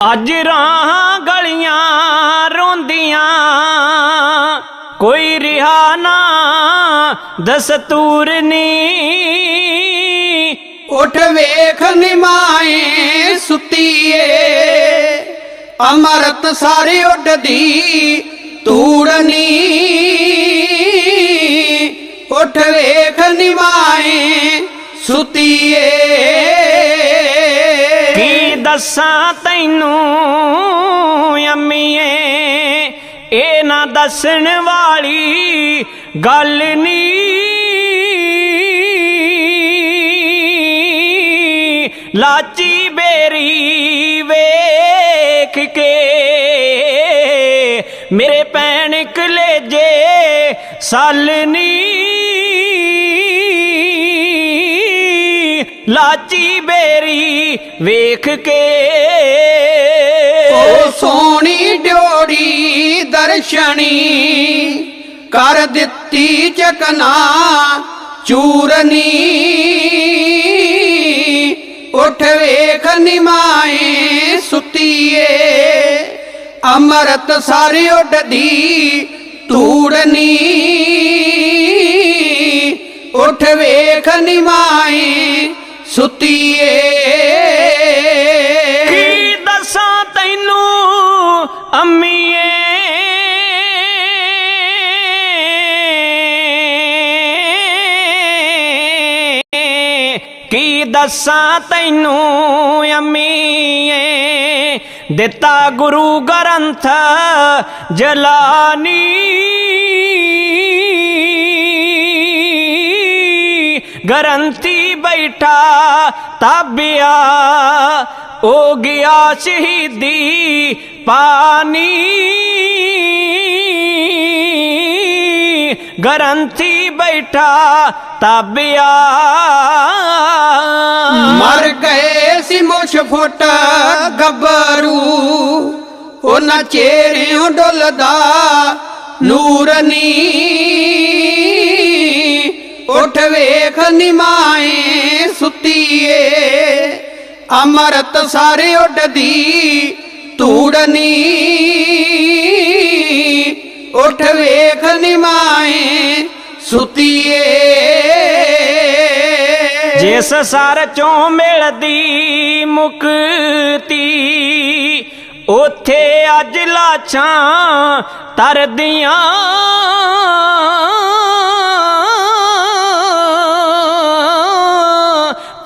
ਅੱਜ ਰਾਹਾਂ ਗਲੀਆਂ ਰੋਂਦੀਆਂ, ਕੋਈ ਰਿਹਾ ਨਾ ਦਸਤੂਰ ਨੀ। ਉਠ ਵੇਖ ਨਿਮਾਏ ਸੁੱਤੀਏ, ਅਮਰਤ ਸਾਰੇ ਉੱਡਦੀ ਤੂੜਨੀ ਉਠ ਵੇਖ ਨਿਮਾਏ ਸੁੱਤੀਏ ਦੱਸਾਂ ਤੈਨੂੰ ਅੰਮੀਏ ਇਹ ਨਾ ਦੱਸਣ ਵਾਲੀ ਗੱਲ ਨੀ ਲਾਚੀ ਬੇਰੀ ਵੇਖ ਕੇ ਮੇਰੇ ਪੈਣ ਕਲੇਜੇ ਸਾਲਨੀ ਲਾਚੀ ਬੇਰੀ ਵੇਖ ਕੇ। ਓ ਸੋਹਣੀ ਡਿਓੜੀ ਦਰਸ਼ਨੀ ਕਰ ਦਿੱਤੀ ਚਕਨਾ ਚੂਰਨੀ। ਉਠ ਵੇਖ ਨਿਮਾਏ ਸੁੱਤੀਏ, ਅਮਰਤ ਸਾਰੇ ਉੱਡਦੀ ਤੂੜਨੀ ਉਠ ਵੇਖ ਨਿਮਾਏ ਸੁੱਤੀਏ। ਕੀ ਦੱਸਾਂ ਤੈਨੂੰ ਅੰਮੀਏ? ਕੀ ਦੱਸਾਂ ਤੈਨੂੰ ਅੰਮੀਏ? ਦਿੱਤਾ ਗੁਰੂ ਗ੍ਰੰਥ ਜਲਾਨੀ। ਗਰੰਤੀ ਬੈਠਾ ਤਾਬਿਆ ਹੋ ਗਿਆ ਸ਼ਹੀਦੀ ਪਾਣੀ। ਗਰੰਤੀ ਬੈਠਾ ਤਾਬਿਆ। ਮਰ ਗਏ ਸੀ ਮੁਛ ਫੁੱਟ ਗੱਭਰੂ, ਉਹਨਾਂ ਚਿਹਰਿਆਂ ਡੁੱਲਦਾ ਨੂਰ ਨੀ। ਉਠ ਵੇਖ ਨਿਮਾਏ ਸੁੱਤੀਏ। ਅਮਰਤ ਸਾਰੇ ਉੱਡਦੀ ਤੂੜਨੀ ਉਠ ਵੇਖ ਨਿਮਾਏ ਸੁੱਤੀਏ। ਜਿਸ ਸਰ ਚੋਂ ਮਿਲਦੀ ਮੁਕਤੀ, ਉਥੇ ਅੱਜ ਲਾਛਾਂ ਤਰਦੀਆਂ।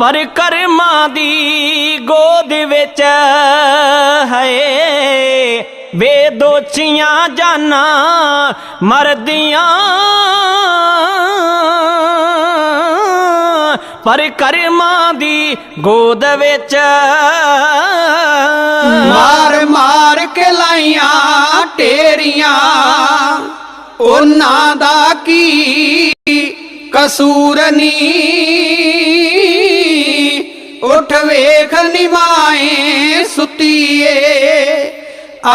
ਪਰ ਕਰਮਾਂ ਦੀ ਗੋਦ ਵਿੱਚ ਹੈ ਬੇਦੋਚੀਆਂ ਜਾਨਾਂ ਮਰਦੀਆਂ। ਪਰ ਕਰਮਾਂ ਦੀ ਗੋਦ ਵਿੱਚ ਮਾਰ ਮਾਰ ਕੇ ਲਾਈਆਂ ਟੇਰੀਆਂ। ਉਹਨਾਂ ਦਾ ਕੀ ਕਸੂਰ ਨੀ? ਉਠ ਵੇਖ ਨਿਮਾਏ ਸੁੱਤੀਏ।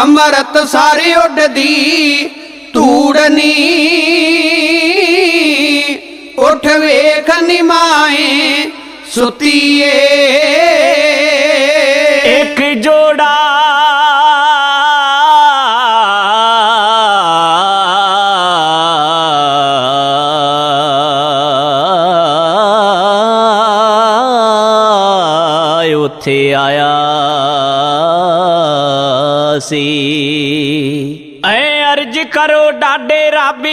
ਅਮਰਤ ਸਾਰੇ ਉੱਡਦੀ ਤੂੜਨੀ ਉਠ ਵੇਖ ਨਿਮਾਏ ਸੁੱਤੀਏ। ਇੱਕ ਜੋੜਾ ਉੱਥੇ ਸੀ ਐ ਅਰਜ ਕਰੋ ਡਾਡੇ ਰੱਬ